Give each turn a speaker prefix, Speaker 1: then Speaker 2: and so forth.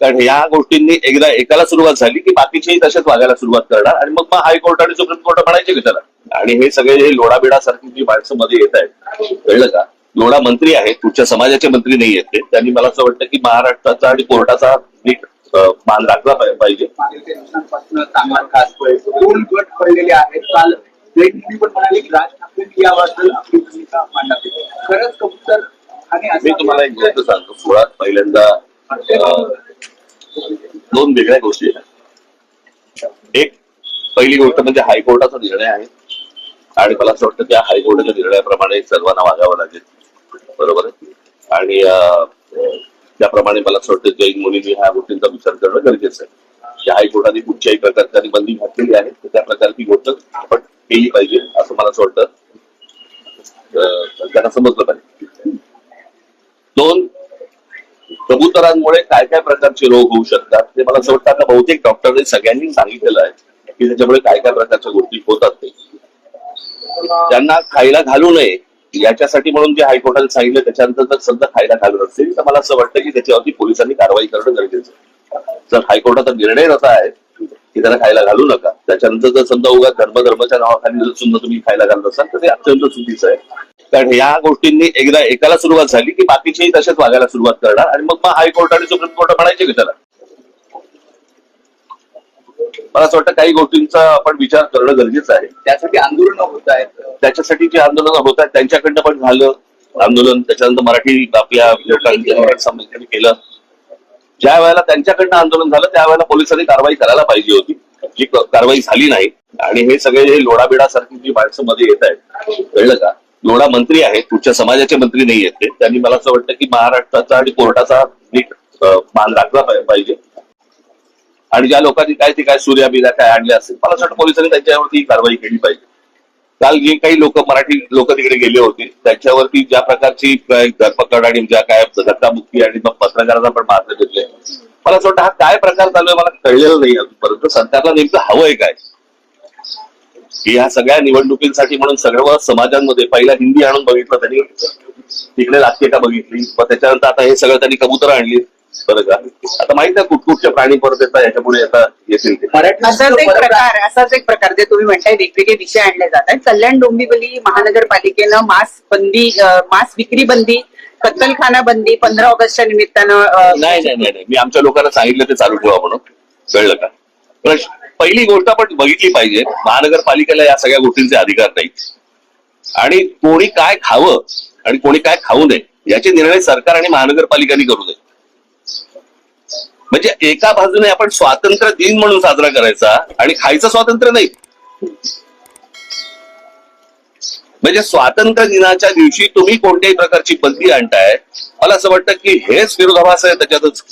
Speaker 1: कारण ह्या गोष्टींनी एकदा एकाला सुरुवात झाली की बाकीचेही तसेच वागायला सुरुवात करणार आणि मग मग हायकोर्ट आणि सुप्रीम कोर्ट म्हणायचे की त्याला आणि हे सगळे हे लोडाबिडा सारखी जी माणसं मध्ये येत आहेत कळलं का? लोढा मंत्री आहेत तुमच्या समाजाचे मंत्री नाही आहेत ते. त्यांनी मला असं वाटतं की महाराष्ट्राचा आणि कोर्टाचा नीट मान राखला पाहि- पाहिजे.
Speaker 2: दोन गट पडलेले आहेत. काल पण म्हणाले की राज ठाकरेंनी याबद्दल आपली भूमिका मांडावी खरंच कबूतर आणि
Speaker 1: मी तुम्हाला एक गोष्ट सांगतो. मुळात पहिल्यांदा दोन वेगळ्या गोष्टी आहेत. एक पहिली गोष्ट म्हणजे हायकोर्टाचा निर्णय आहे. आणि मला असं वाटतं त्या हायकोर्टाच्या निर्णयाप्रमाणे सर्वांना वागावं लागेल. बरोबर आहे? आणि त्याप्रमाणे मला असं वाटतं जैन मुलींनी ह्या गोष्टींचा विचार करणं गरजेचं आहे. की हायकोर्टाने कुठच्याही प्रकारची बंदी घातलेली आहे. तर त्या प्रकारची गोष्ट आपण केली पाहिजे असं मला असं वाटतं. त्यांना समजलं पाहिजे दोन कबुतरांमुळे काय काय प्रकारचे रोग होऊ शकतात? ते मला असं वाटतं आता बहुतेक डॉक्टरने सगळ्यांनी सांगितलेलं आहे की त्याच्यामुळे काय काय प्रकारच्या गोष्टी होतात ते. त्यांना खायला घालू नये. याच्यासाठी म्हणून जे हायकोर्टाने सांगितलं त्याच्यानंतर जर समजा खायला घालत असतील तर मला असं वाटतं की त्याच्यावरती पोलिसांनी कारवाई करणं गरजेचं आहे. जर हायकोर्टाचा निर्णय असा आहे की त्याला खायला घालू नका त्याच्यानंतर जर समजा उगा धर्मधर्माच्या नावाखाली जर सुद्धा तुम्ही खायला घालत असाल तर ते अत्यंत चुकीचं आहे. कारण ह्या गोष्टींनी एकदा एकाला सुरुवात झाली की बाकीचेही तसेच वागायला सुरुवात करणार आणि मग मग हायकोर्ट आणि सुप्रीम कोर्ट म्हणायचे की त्याला मला असं वाटतं काही गोष्टींचा आपण विचार करणं गरजेचं आहे.
Speaker 2: त्यासाठी आंदोलन होत आहेत.
Speaker 1: त्याच्यासाठी जे आंदोलन होत आहेत त्यांच्याकडनं पण झालं आंदोलन. त्याच्यानंतर मराठी आपल्या लोकांनी केलं. ज्या वेळेला त्यांच्याकडनं आंदोलन झालं त्यावेळेला पोलिसांनी कारवाई करायला पाहिजे होती. जी कारवाई झाली नाही. आणि हे सगळे हे लोडाबिडा सारखी जी माणसं मध्ये येत आहेत कळलं का? लोढा मंत्री आहेत तुमच्या समाजाचे मंत्री नाही आहेत ते. त्यांनी मला असं वाटतं की महाराष्ट्राचा आणि कोर्टाचा नीट मान राखला पाहिजे. आणि ज्या लोकांनी काय ते काय सूर्या बिर्या काय आणले असेल मला असं वाटतं पोलिसांनी त्यांच्यावरती कारवाई केली पाहिजे. काल जे काही लोक मराठी लोक तिकडे गेले होते त्यांच्यावरती ज्या प्रकारची धरपकड आणि ज्या काय धक्काबुक्की आणि मग पत्रकारांना पण मारले घेतले मला असं वाटतं हा काय प्रकार चालू आहे मला कळलेला नाही अजूनपर्यंत. सरकारला नेमकं हवंय काय? की ह्या सगळ्या निवडणुकींसाठी म्हणून सर्व समाजांमध्ये पहिला हिंदी आणून बघितलं त्यांनी. तिकडे लाटकेटा बघितली. मग त्याच्यानंतर आता हे सगळं त्यांनी कबुतर आणली. बरं का? आता माहीत आहे कुठकुठचे प्राणी परत येतात याच्यापुढे आता येतील ते.
Speaker 3: असाच एक प्रकार असाच एक प्रकार जे तुम्ही म्हणताय वेगवेगळे विषय आणले जात आहेत. कल्याण डोंबिवली महानगरपालिकेनं मास्क बंदी मास्क विक्री बंदी कत्तलखाना बंदी पंधरा ऑगस्टच्या निमित्तानं
Speaker 1: नाही नाही नाही नाही. मी आमच्या लोकांना सांगितलं ते चालू ठेवा म्हणून. कळलं का? पण पहिली गोष्ट आपण बघितली पाहिजे महानगरपालिकेला या सगळ्या गोष्टींचे अधिकार नाही आणि कोणी काय खावं आणि कोणी काय खाऊ नये याचे निर्णय सरकार आणि महानगरपालिकांनी करू नये. म्हणजे एका बाजूने आपण स्वातंत्र्य दिन म्हणून साजरा करायचा आणि खायचं स्वातंत्र्य नाही. म्हणजे स्वातंत्र्य दिनाच्या दिवशी तुम्ही कोणत्याही प्रकारची बंदी आणताय. मला असं वाटतं की हेच विरोधाभास आहे त्याच्यातच